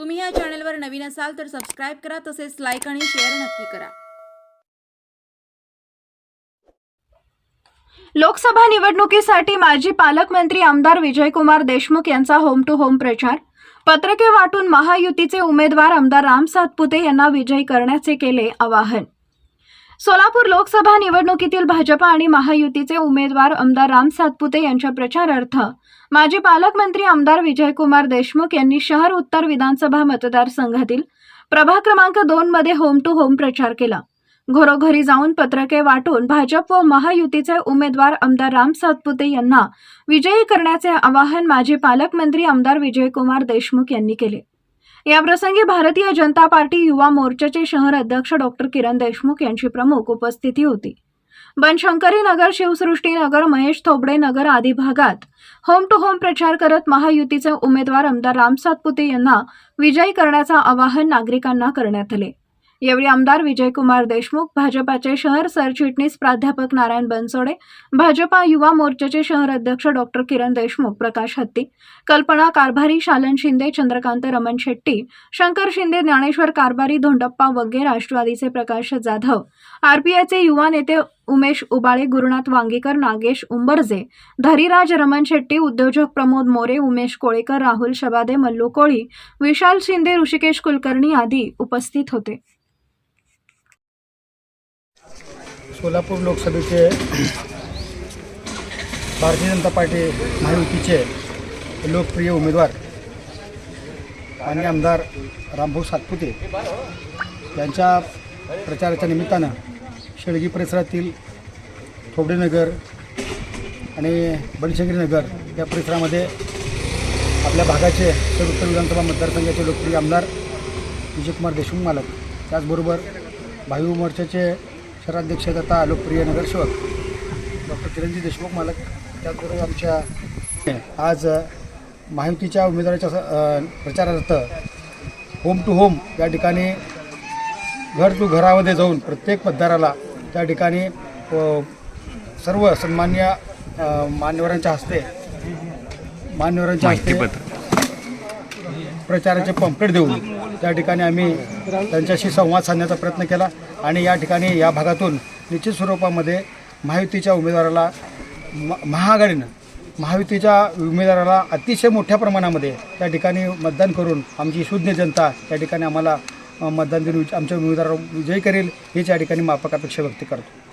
तुम्ही या चॅनलवर नवीन असाल तर सबस्क्राईब करा तसेच लाईक आणि शेअर नक्की करा. लोकसभा निवडणुकीसाठी माजी पालकमंत्री आमदार विजयकुमार देशमुख यांचा होम टू होम प्रचार. पत्रके वाटून महायुतीचे उमेदवार आमदार राम सातपुते यांना विजयी करण्याचे केले आवाहन. सोलापूर लोकसभा निवडणुकीतील भाजपा आणि महायुतीचे उमेदवार आमदार राम सातपुते यांच्या प्रचारार्थ माजी पालकमंत्री आमदार विजयकुमार देशमुख यांनी शहर उत्तर विधानसभा मतदारसंघातील प्रभाग क्रमांक दोन मध्ये होम टू होम प्रचार केला. घरोघरी जाऊन पत्रके वाटून भाजप व महायुतीचे उमेदवार आमदार राम सातपुते यांना विजयी करण्याचे आवाहन माजी पालकमंत्री आमदार विजयकुमार देशमुख यांनी केले. याप्रसंगी भारतीय जनता पार्टी युवा मोर्चाचे शहर अध्यक्ष डॉक्टर किरण देशमुख यांची प्रमुख उपस्थिती होती. बनशंकरी नगर शिवसृष्टी नगर महेश थोबडे नगर आदी भागात होम टू होम प्रचार करत महायुतीचे उमेदवार आमदार राम सातपुते यांना विजयी करण्याचं आवाहन नागरिकांना करण्यात आले. यावेळी आमदार विजयकुमार देशमुख भाजपाचे शहर सरचिटणीस प्राध्यापक नारायण बनसोडे भाजपा युवा मोर्चाचे शहर अध्यक्ष डॉक्टर किरण देशमुख प्रकाश हत्ती कल्पना कारभारी शालन शिंदे चंद्रकांत रमण शेट्टी शंकर शिंदे ज्ञानेश्वर कारभारी धोंडप्पा वग्गे राष्ट्रवादीचे प्रकाश जाधव आरपीआयचे युवा नेते उमेश उबाळे गुरुनाथ वांगीकर नागेश उंबरजे धरीराज रमण शेट्टी उद्योजक प्रमोद मोरे उमेश कोळेकर राहुल शबादे मल्लू कोळी विशाल शिंदे ऋषिकेश कुलकर्णी आदी उपस्थित होते. सोलापूर लोकसभेचे भारतीय जनता पार्टी महायुतीचे लोकप्रिय उमेदवार आणि आमदार रामभाऊ सातपुते यांच्या प्रचाराच्या निमित्तानं शेळगी परिसरातील थोबडेनगर आणि बनशंकरी नगर या परिसरामध्ये आपल्या भागाचे तर उत्तर विधानसभा मतदारसंघाचे लोकप्रिय आमदार विजयकुमार देशमुख मालक त्याचबरोबर भाई मोर्चाचे शहराध्यक्ष तथा लोकप्रिय नगरसेवक डॉक्टर किरणजी देशमुख मालक त्याचबरोबर आमच्या आज महायुतीच्या उमेदवाराच्या स- प्रचारार्थ होम टू होम या ठिकाणी घर टू घरामध्ये जाऊन प्रत्येक मतदाराला त्या ठिकाणी सर्व सन्मान्य मान्यवरांच्या हस्ते मान्यवरांच्या हस्ते प्रचाराचे पंपलेट देऊन त्या ठिकाणी आम्ही त्यांच्याशी संवाद साधण्याचा प्रयत्न केला आणि या ठिकाणी या भागातून निश्चित स्वरूपामध्ये महायुतीच्या उमेदवाराला म महाआघाडीनं महायुतीच्या उमेदवाराला अतिशय मोठ्या प्रमाणामध्ये त्या ठिकाणी मतदान करून आमची शून्य जनता त्या ठिकाणी आम्हाला मतदान दिन आमच्या उमेदवार विजयी करेल हीच या ठिकाणी माफक अपेक्षा व्यक्त करतो.